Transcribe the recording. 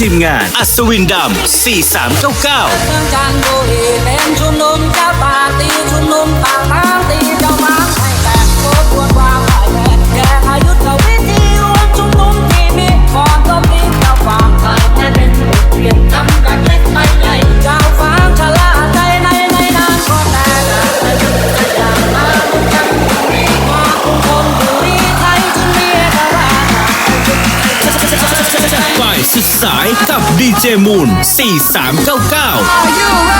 ทีมงานอัศวินดำ 4399 สุดสายกับดีเจมูน4399